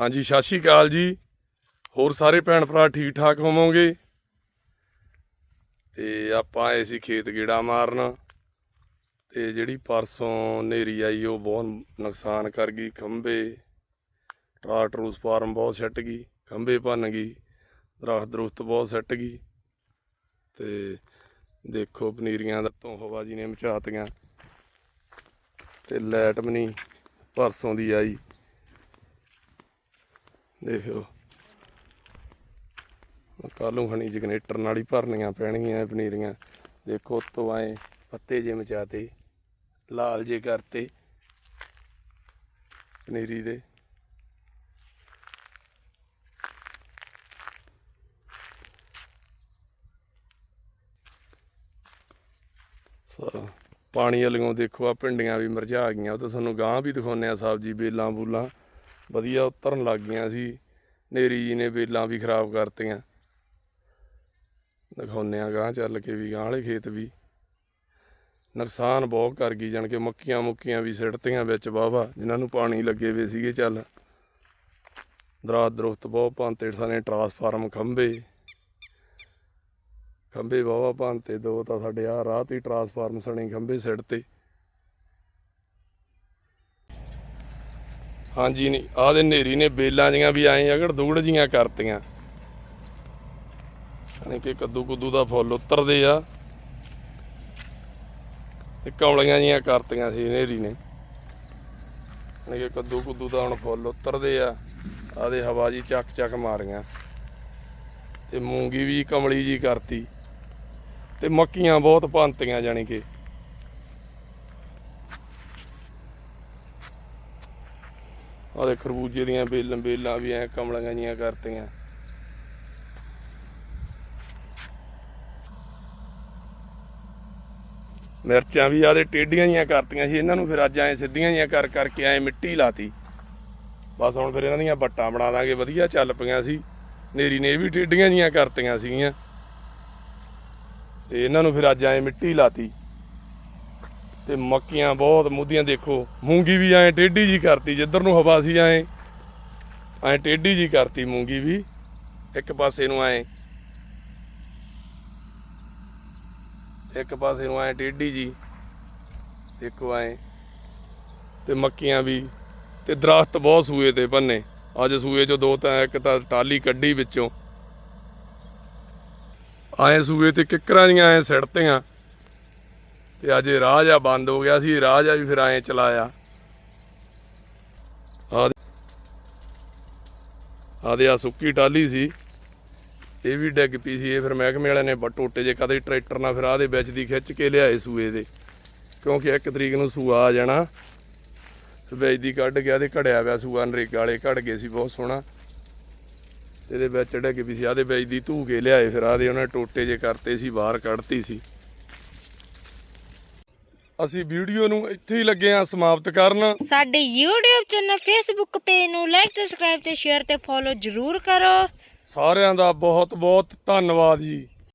ਹਾਂਜੀ, ਸਤਿ ਸ਼੍ਰੀ ਅਕਾਲ ਜੀ। ਹੋਰ ਸਾਰੇ ਭੈਣ ਭਰਾ ਠੀਕ ਠਾਕ ਹੋਵੋਗੇ? ਤੇ ਆਪਾਂ ਆਏ ਸੀ ਖੇਤ ਗੇੜਾ ਮਾਰਨ ਤੇ ਜਿਹੜੀ ਪਰਸੋਂ ਨੇਰੀ ਆਈ, ਉਹ ਬਹੁਤ ਨੁਕਸਾਨ ਕਰ ਗਈ। ਖੰਭੇ ਟਰਾਟਰੂਸ ਫਾਰਮ ਬਹੁਤ ਸੱਟ ਗਈ, ਖੰਭੇ ਭੰਨ ਗਈ, ਦਰਖਤ ਦਰੁਸਤ ਬਹੁਤ ਸੱਟ ਗਈ। ਤੇ ਦੇਖੋ ਪਨੀਰੀਆਂ ਦਾ ਤੋਂ ਹਵਾ ਜੀ ਨੇ ਮਚਾਤੀਆਂ। ਤੇ ਲਾਈਟ ਵੀ ਨਹੀਂ ਪਰਸੋਂ ਦੀ ਆਈ। ਦੇਖੋ ਕੱਲ ਨੂੰ ਖਣੀ ਜਨਰੇਟਰ ਨਾਲ ਹੀ ਭਰਨੀਆਂ ਪੈਣਗੀਆਂ ਪਨੀਰੀਆਂ। ਦੇਖੋ ਉੱਤੋਂ ਆਏ ਪੱਤੇ ਜੇ ਮਚਾਤੇ, ਲਾਲ ਜੇ ਕਰਤੇ ਪਨੀਰੀ ਦੇ। ਸਾ- ਪਾਣੀ ਵਾਲੀਆਂ ਦੇਖੋ ਆ ਪਿੰਡੀਆਂ ਵੀ ਮਰਝਾ ਗਈਆਂ। ਉਹ ਤਾਂ ਤੁਹਾਨੂੰ ਗਾਂ ਵੀ ਦਿਖਾਉਂਦੇ ਆ ਸਬਜ਼ੀ, ਬੇਲਾਂ ਬੂਲਾਂ। ਵਧੀਆ ਉਤਰਨ ਲੱਗ ਗਈਆਂ ਸੀ। ਨੇਰੀ ਜੀ ਨੇ ਬੇਲਾਂ ਵੀ ਖਰਾਬ ਕਰਤੀਆਂ। ਦਿਖਾਉਂਦੇ ਆ ਗਾਂ ਚੱਲ ਕੇ ਵੀ ਗਾਂ ਵਾਲੇ ਖੇਤ ਵੀ। ਨੁਕਸਾਨ ਬਹੁਤ ਕਰ ਗਈ, ਜਾਣ ਕੇ ਮੱਕੀਆਂ ਮੁੱਕੀਆਂ ਵੀ ਸਿੜਤੀਆਂ ਵਿੱਚ ਵਾਹਵਾ, ਜਿਨ੍ਹਾਂ ਨੂੰ ਪਾਣੀ ਲੱਗੇ ਵੇ ਸੀਗੇ ਚੱਲ। ਦਰਾਤ ਦਰੁਖਤ ਬਹੁਤ ਪੰਤੇ ਸਾਨੇ ਟਰਾਂਸਫਾਰਮ ਖੰਭੇ। ਖੰਭੇ ਵਾਹਵਾ ਪੰਤੇ ਦੋ ਤਾਂ ਸਾਡੇ ਆ ਰਾਤ ਹੀ ਟਰਾਂਸਫਾਰਮ ਸਣੇ ਖੰਭੇ ਸਿੱਟਤੇ ਹਾਂਜੀ, ਨਹੀਂ, ਆਹ ਦੇ ਨੇਰੀ ਨੇ ਬੇਲਾਂ ਜੀਆਂ ਵੀ ਆਏ ਅਗੜ ਦੁਗੜ ਜੀਆਂ ਕਰਤੀਆਂ। ਯਾਨੀ ਕਿ ਕੱਦੂ ਕੁੱਦੂ ਦਾ ਫੁੱਲ ਉਤਰਦੇ ਆ। ਤੇ ਕੌਲੀਆਂ ਜੀਆਂ ਕਰਤੀਆਂ ਸੀ ਨੇਰੀ ਨੇ। ਯਾਨੀ ਕਿ ਕੱਦੂ ਕੁੱਦੂ ਦਾ ਹੁਣ ਫੁੱਲ ਉਤਰਦੇ ਆ। ਆਦੇ ਹਵਾ ਜੀ ਚੱਕ ਚੱਕ ਮਾਰੀਆਂ। ਤੇ ਮੂੰਗੀ ਵੀ ਕਮਲੀ ਜੀ ਕਰਤੀ। ਤੇ ਮੱਕੀਆਂ ਬਹੁਤ ਭੰਤੀਆਂ ਜਾਣੀ ਕਿ। ਆਦੇ ਖਰਬੂਜੇ ਦੀਆਂ ਬੇਲਾਂ ਬੇਲਾਂ ਵੀ ਐ ਕਮਲੀਆਂ ਜੀਆਂ ਕਰਤੀਆਂ। ਮਿਰਚਾਂ ਵੀ ਆਦੇ ਟੇਡੀਆਂ ਜੀਆਂ ਕਰਤੀਆਂ ਸੀ, ਇਹਨਾਂ ਨੂੰ ਫਿਰ ਅੱਜ ਐ ਸਿੱਧੀਆਂ ਜੀਆਂ ਕਰ, ਕਰਕੇ ਐ ਮਿੱਟੀ ਲਾਤੀ। ਬਸ ਹੁਣ ਫਿਰ ਇਹਨਾਂ ਦੀਆਂ ਬੱਟਾਂ ਬਣਾ ਦਾਂਗੇ, ਵਧੀਆ ਚੱਲ ਪਈਆਂ ਸੀ। ਨੇਰੀ ਨੇ ਇਹ ਵੀ ਟੇਡੀਆਂ ਜੀਆਂ ਕਰਤੀਆਂ ਸੀਗੀਆਂ। ਤੇ ਇਹਨਾਂ ਨੂੰ ਫਿਰ ਅੱਜ ਐ ਮਿੱਟੀ ਲਾਤੀ। ਤੇ ਮੱਕੀਆਂ ਬਹੁਤ ਮੁੱਦੀਆਂ ਦੇਖੋ। ਮੂੰਗੀ ਵੀ ਐ ਟੇਢੀ ਜੀ ਕਰਤੀ, ਜਿੱਧਰ ਨੂੰ ਹਵਾ ਸੀ ਐ। ਐ ਟੇਢੀ ਜੀ ਕਰਤੀ ਮੂੰਗੀ ਵੀ। ਇੱਕ ਪਾਸੇ ਨੂੰ ਐ। ਇੱਕ ਪਾਸੇ ਨੂੰ ਐ ਟੇਢੀ ਜੀ ਦੇਖੋ ਐ। ਤੇ ਮੱਕੀਆਂ ਵੀ। ਤੇ ਦਰਖਤ ਬਹੁਤ ਸੂਏ ਤੇ ਭੰਨੇ ਅੱਜ ਸੂਏ ਚੋਂ ਦੋ ਤਾਂ ਇੱਕ ਤਾਂ ਟਾਲੀ ਕੱਢੀ ਵਿੱਚੋਂ। ਆਏ ਸੂਏ ਤੇ ਕਿੱਕਰਾਂ ਦੀਆਂ ਐ ਸਿੜਤੀਆਂ। ਤੇ ਅੱਜ ਇਹ ਰਾਹ ਜਾ ਬੰਦ ਹੋ ਗਿਆ ਸੀ ਰਾਹ ਜਾ ਵੀ ਫਿਰ ਐ ਚਲਾਇਆ। ਆਦੇ ਆ ਸੁੱਕੀ ਟਾਲੀ ਸੀ, ਇਹ ਵੀ ਡਿੱਗ ਪਈ ਸੀ, ਇਹ ਫਿਰ ਮਹਿਕਮੇ ਵਾਲਿਆਂ ਨੇ ਟੋਟੇ ਜੇ ਕਦੇ ਟਰੈਕਟਰ ਨਾਲ ਫਿਰ ਆਦੇ ਵਿੱਚ ਦੀ ਖਿੱਚ ਕੇ ਲਿਆਏ ਸੂਏ ਦੇ। ਕਿਉਂਕਿ ਇੱਕ ਤਰੀਕ ਨੂੰ ਸੂਆ ਆ ਜਾਣਾ ਤੇ ਵਿੱਚ ਦੀ ਕੱਢ ਗਿਆ ਤੇ ਘੜਿਆ ਪਿਆ ਸੂਆ, ਨਰੇਗਾ ਵਾਲੇ ਘੜ ਗਏ ਸੀ ਬਹੁਤ ਸੋਹਣਾ। ਇਹਦੇ ਵਿੱਚ ਡਿੱਗ ਪਈ ਸੀ ਆਦੇ ਵਿੱਚ ਦੀ ਧੂ ਕੇ ਲਿਆਏ ਫਿਰ ਆਦੇ ਉਹਨਾਂ ਟੋਟੇ ਜੇ ਕਰਤੇ ਸੀ, ਬਾਹਰ ਕੱਢਤੀ ਸੀ। ਅਸੀਂ ਵੀਡੀਓ ਨੂੰ ਇੱਥੇ ਹੀ ਲੱਗੇ ਆ ਸਮਾਪਤ ਕਰਨ। ਸਾਡੇ YouTube ਚੈਨਲ Facebook ਪੇਜ ਨੂੰ ਲਾਈਕ ਤੇ ਸਬਸਕ੍ਰਾਈਬ ਤੇ ਸ਼ੇਅਰ ਤੇ ਫੋਲੋ ਜ਼ਰੂਰ ਕਰੋ। ਸਾਰਿਆਂ ਦਾ ਬਹੁਤ ਬਹੁਤ ਧੰਨਵਾਦ ਜੀ।